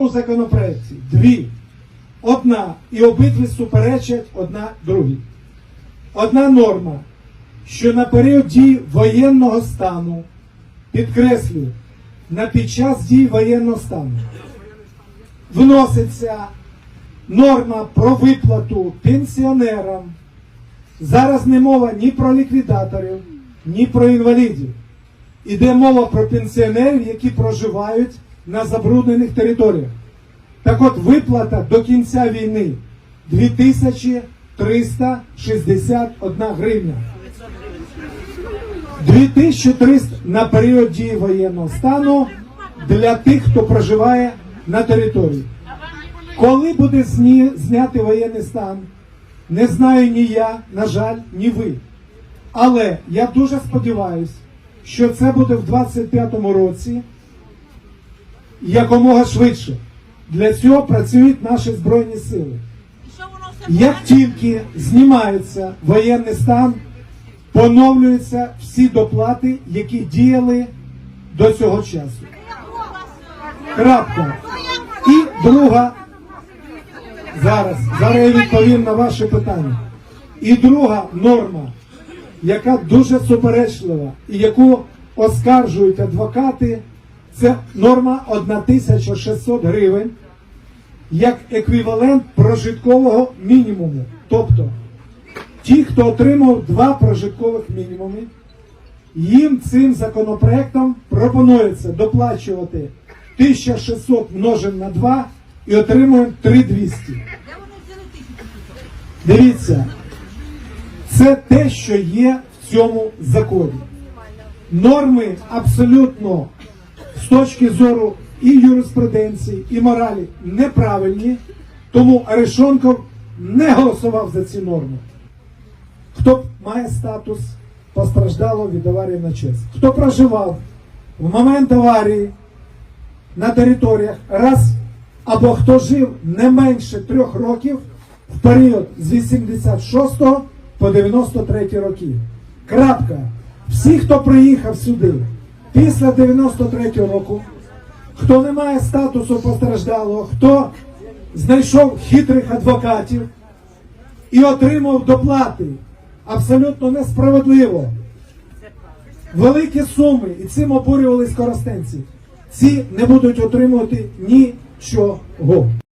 у законопроекті дві. Одна і обидві суперечать одна другій. Одна норма, що на період дій воєнного стану, підкреслюю, на під час дій воєнного стану вноситься норма про виплату пенсіонерам. Зараз не мова ні про ліквідаторів, ні про інвалідів. Іде мова про пенсіонерів, які проживають на забруднених територіях. Так от виплата до кінця війни 2361 гривня. 2300 на період дії воєнного стану для тих, хто проживає на території. Коли буде зні, знятий воєнний стан, не знаю ні я, на жаль, ні ви. Але я дуже сподіваюся, що це буде в 25-му році якомога швидше. Для цього працюють наші Збройні Сили. Як тільки знімається воєнний стан, поновлюються всі доплати, які діяли до цього часу. Крапка. І друга. Зараз, зараз я відповім на ваше питання. І друга норма, яка дуже суперечлива і яку оскаржують адвокати, це норма 1600 гривень як еквівалент прожиткового мінімуму. Тобто ті, хто отримав два прожиткових мінімуми, їм цим законопроектом пропонується доплачувати 1600 множин на 2 і отримуємо 3200. Дивіться, це те, що є в цьому законі. Норми абсолютно точки зору і юриспруденції, і моралі неправильні, тому Арешонков не голосував за ці норми. Хто має статус постраждалого від аварії на честь? Хто проживав в момент аварії на територіях раз або хто жив не менше трьох років в період з 86 по 93 роки. Крапка. Всі, хто приїхав сюди після 93-го року, хто не має статусу постраждалого, хто знайшов хитрих адвокатів і отримав доплати абсолютно несправедливо. Великі суми, і цим обурювались коростенці. Ці не будуть отримувати нічого.